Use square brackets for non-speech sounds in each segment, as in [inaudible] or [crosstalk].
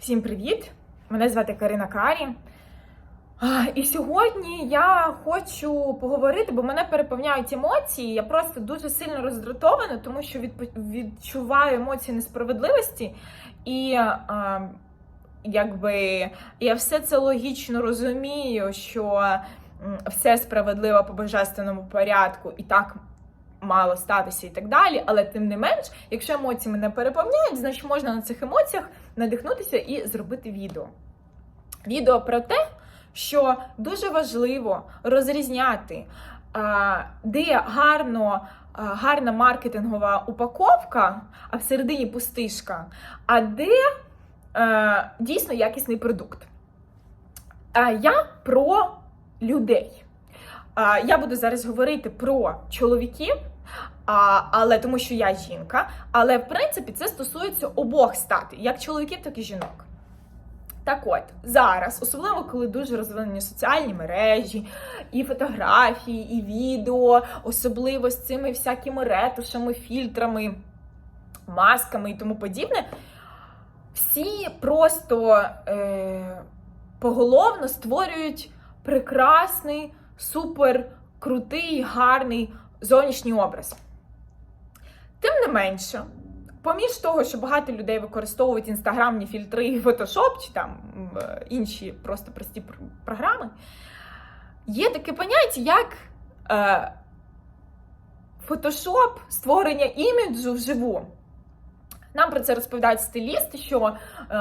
Всім привіт! Мене звати Карина Карі. І сьогодні я хочу поговорити, бо мене переповняють емоції. Я просто дуже сильно роздратована, тому що відчуваю емоції несправедливості. І а, якби я все це логічно розумію, що все справедливо по божественному порядку і так мало статися і так далі. Але тим не менш, якщо емоції мене переповняють, значить можна на цих емоціях надихнутися і зробити відео. Відео про те, що дуже важливо розрізняти, де гарно, гарна маркетингова упаковка, а всередині пустишка, а де е, дійсно якісний продукт. Я про людей. Я буду зараз говорити про чоловіків, але тому що я жінка. Але в принципі це стосується обох статей, як чоловіків, так і жінок. Так от, зараз, особливо коли дуже розвинені соціальні мережі, і фотографії, і відео, особливо з цими всякими ретушами, фільтрами, масками і тому подібне, всі просто е, поголовно створюють прекрасний, супер крутий, гарний зовнішній образ. Тим не менше, поміж того, що багато людей використовують інстаграмні фільтри фотошоп чи там е, інші просто прості програми, є таке поняття, як е, фотошоп, створення іміджу вживу. Нам про це розповідають стилісти, що е,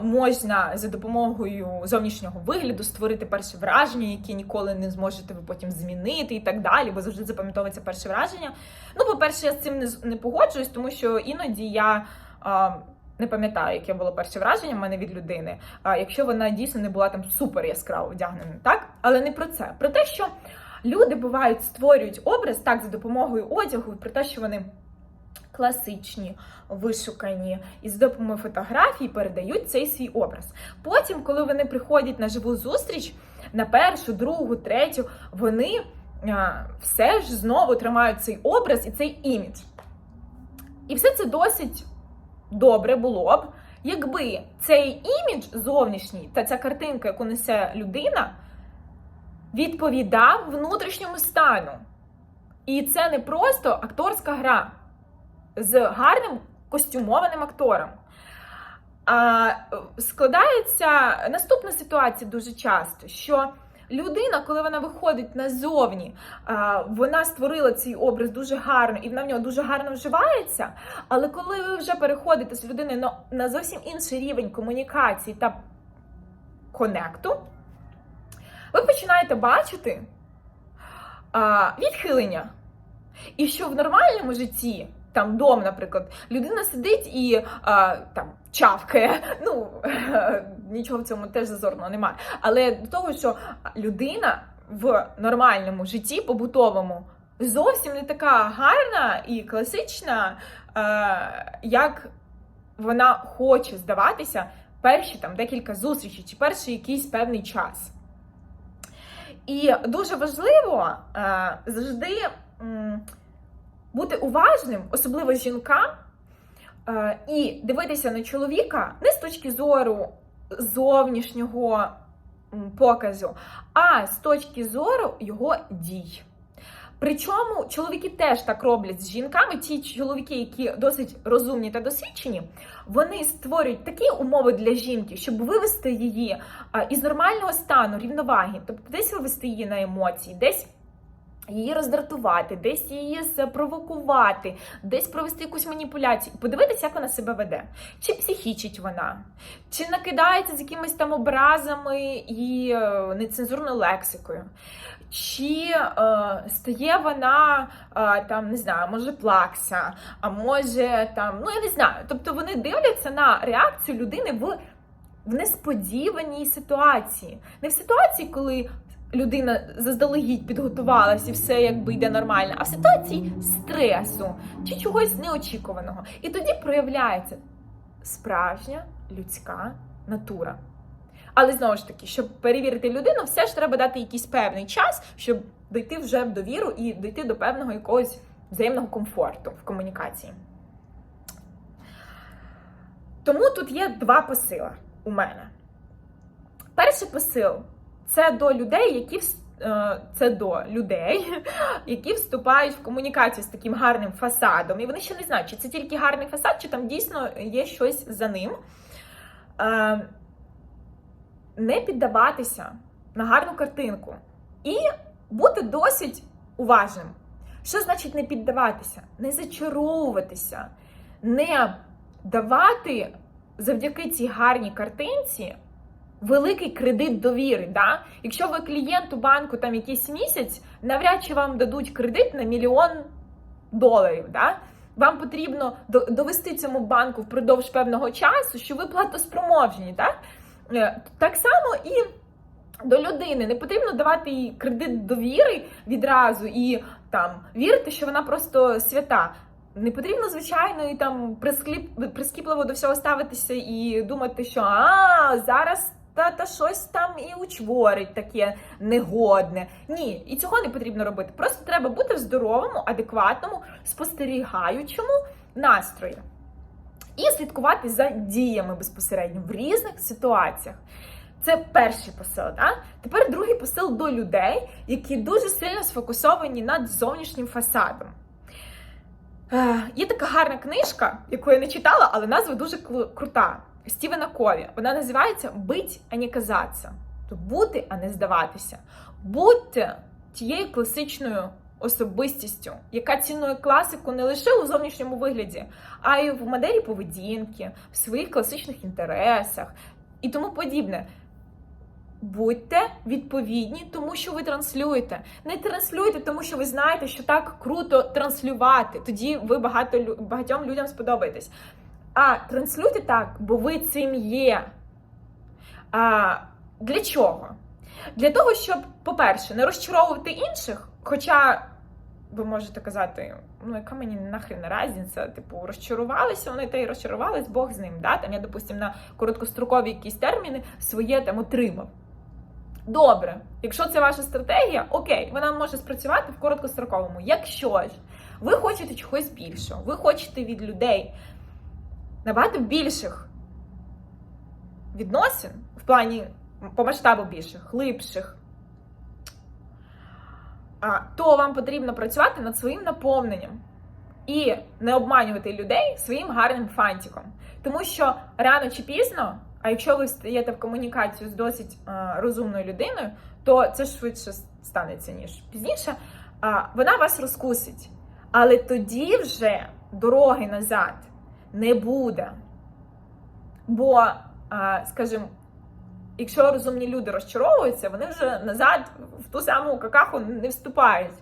можна за допомогою зовнішнього вигляду створити перше враження, яке ніколи не зможете ви потім змінити і так далі, бо завжди запам'ятовується перше враження. Ну, по-перше, я з цим не, не погоджуюсь, тому що іноді я. Е, не пам'ятаю, яке було перше враження в мене від людини, якщо вона дійсно не була там супер яскраво вдягнена, так? Але не про це. Про те, що люди бувають створюють образ так за допомогою одягу, про те, що вони класичні, вишукані, і з допомогою фотографій передають цей свій образ. Потім, коли вони приходять на живу зустріч, на першу, другу, третю, вони все ж знову тримають цей образ і цей імідж. І все це досить добре було б, якби цей імідж зовнішній та ця картинка, яку несе людина, відповідав внутрішньому стану. І це не просто акторська гра з гарним костюмованим актором. А складається наступна ситуація дуже часто, що людина, коли вона виходить назовні, вона створила цей образ дуже гарно і вона в нього дуже гарно вживається. Але коли ви вже переходите з людини на, зовсім інший рівень комунікації та конекту, ви починаєте бачити відхилення. І що в нормальному житті, там дом, наприклад, людина сидить і а, там чавкає. [laughs] Ну [laughs] нічого в цьому теж зазорного немає. Але до того, що людина в нормальному житті, побутовому, зовсім не така гарна і класична, е, як вона хоче здаватися перші там декілька зустрічей чи перший якийсь певний час. І дуже важливо е, завжди бути уважним, особливо жінкам, е, і дивитися на чоловіка не з точки зору зовнішнього показу, а з точки зору його дій. Причому чоловіки теж так роблять з жінками. Ті чоловіки, які досить розумні та досвідчені, вони створюють такі умови для жінки, щоб вивести її із нормального стану рівноваги, тобто десь вивести її на емоції, десь. Її роздратувати, десь її спровокувати, десь провести якусь маніпуляцію, подивитися, як вона себе веде. Чи психічить вона, чи накидається з якимись там образами і е, нецензурною лексикою, чи е, стає вона е, там, не знаю, може плакса, а може там, ну я не знаю. Тобто вони дивляться на реакцію людини в, в несподіваній ситуації. Не в ситуації, коли людина заздалегідь підготувалась і все якби йде нормально, а в ситуації стресу чи чогось неочікуваного. І тоді проявляється справжня людська натура. Але знову ж таки, щоб перевірити людину, все ж треба дати якийсь певний час, щоб дійти вже в довіру і дійти до певного якогось взаємного комфорту в комунікації. Тому тут є два посила. у мене. Перший посил це до людей, які е, це до людей, [laughs] які вступають в комунікацію з таким гарним фасадом. І вони ще не знають, чи це тільки гарний фасад, чи там дійсно є щось за ним. Е, Не піддаватися на гарну картинку і бути досить уважним. Що значить не піддаватися? Не зачаровуватися, не давати завдяки цій гарній картинці великий кредит довіри. Да? Якщо ви клієнту банку там якийсь місяць, навряд чи вам дадуть кредит на мільйон доларів. Да? Вам потрібно довести цьому банку впродовж певного часу, що ви платоспроможні. Так, Е, так само і до людини не потрібно давати їй кредит довіри відразу і там вірити, що вона просто свята. Не потрібно, звичайно, і там прискіп, прискіпливо до всього ставитися і думати, що а зараз та, та щось там і учворить таке негодне. Ні, і цього не потрібно робити. Просто треба бути в здоровому, адекватному, спостерігаючому настрої. І слідкувати за діями безпосередньо в різних ситуаціях. Це перший посил. Да? Тепер другий посил до людей, які дуже сильно сфокусовані над зовнішнім фасадом. Е, Є така гарна книжка, яку я не читала, але назва дуже крута. Стівена Кові. Вона називається Бить, а не казатися. Тобто бути, а не здаватися. Будьте тією класичною особистістю, яка цінує класику не лише у зовнішньому вигляді, а й в моделі поведінки, в своїх класичних інтересах і тому подібне. Будьте відповідні, тому що ви транслюєте. Не транслюйте, тому що ви знаєте, що так круто транслювати. Тоді ви багато багатьом людям сподобаєтесь. А транслюйте так, бо ви цим є. А, для чого? Для того, щоб, по-перше, не розчаровувати інших, хоча ви можете казати, ну яка мені нахрен разниця, типу, розчарувалися вони та й розчарувались, Бог з ним. Да? Там я, допустим, на короткострокові якісь терміни своє там отримав. Добре, якщо це ваша стратегія, окей, вона може спрацювати в короткостроковому. Якщо ж ви хочете чогось більшого, ви хочете від людей набагато більших відносин в плані по масштабу більших, глибших, то вам потрібно працювати над своїм наповненням і не обманювати людей своїм гарним фантиком. Тому що рано чи пізно, а якщо ви стаєте в комунікацію з досить е, розумною людиною, то це швидше станеться, ніж пізніше, вона вас розкусить. Але тоді вже дороги назад не буде. Бо, скажімо, якщо розумні люди розчаровуються, вони вже назад в ту саму какаху не вступають.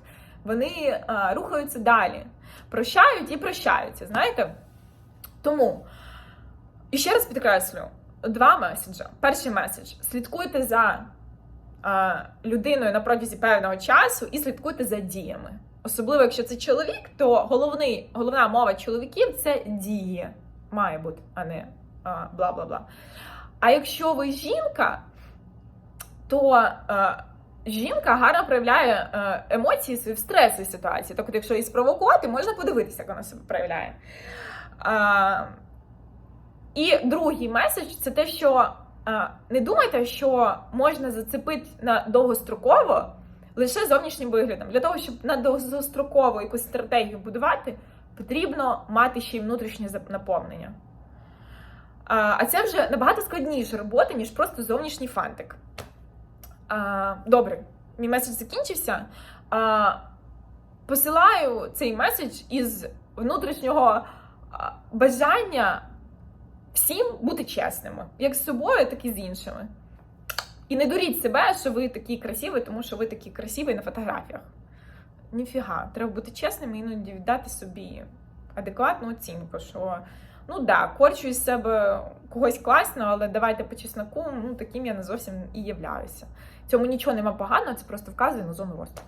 Вони рухаються далі, прощають і прощаються, знаєте? Тому, і ще раз підкреслю, два меседжі. Перший меседж: слідкуйте за людиною на протязі певного часу і слідкуйте за діями. Особливо, якщо це чоловік, то головний, головна мова чоловіків це дії. Має бути, а не а, бла-бла-бла. А якщо ви жінка, то е, жінка гарно проявляє е, емоції в стресовій ситуації. Тобто, якщо її спровокувати, можна подивитися, як вона себе проявляє. Е, і другий меседж це те, що е, не думайте, що можна зацепити на довгостроково лише зовнішнім виглядом. Для того, щоб на довгострокову якусь стратегію будувати, потрібно мати ще й внутрішнє наповнення. А це вже набагато складніша робота, ніж просто зовнішній фантик. Добре, мій меседж закінчився. Посилаю цей меседж із внутрішнього бажання всім бути чесними, як з собою, так і з іншими. І не дуріть себе, що ви такі красиві, тому що ви такі красиві на фотографіях. Ніфіга, треба бути чесним і іноді віддати собі адекватну оцінку, що ну да, корчу із себе когось класно, але давайте по чесноку, ну таким я не зовсім і являюся. Цьому нічого нема поганого, це просто вказує на зону росту.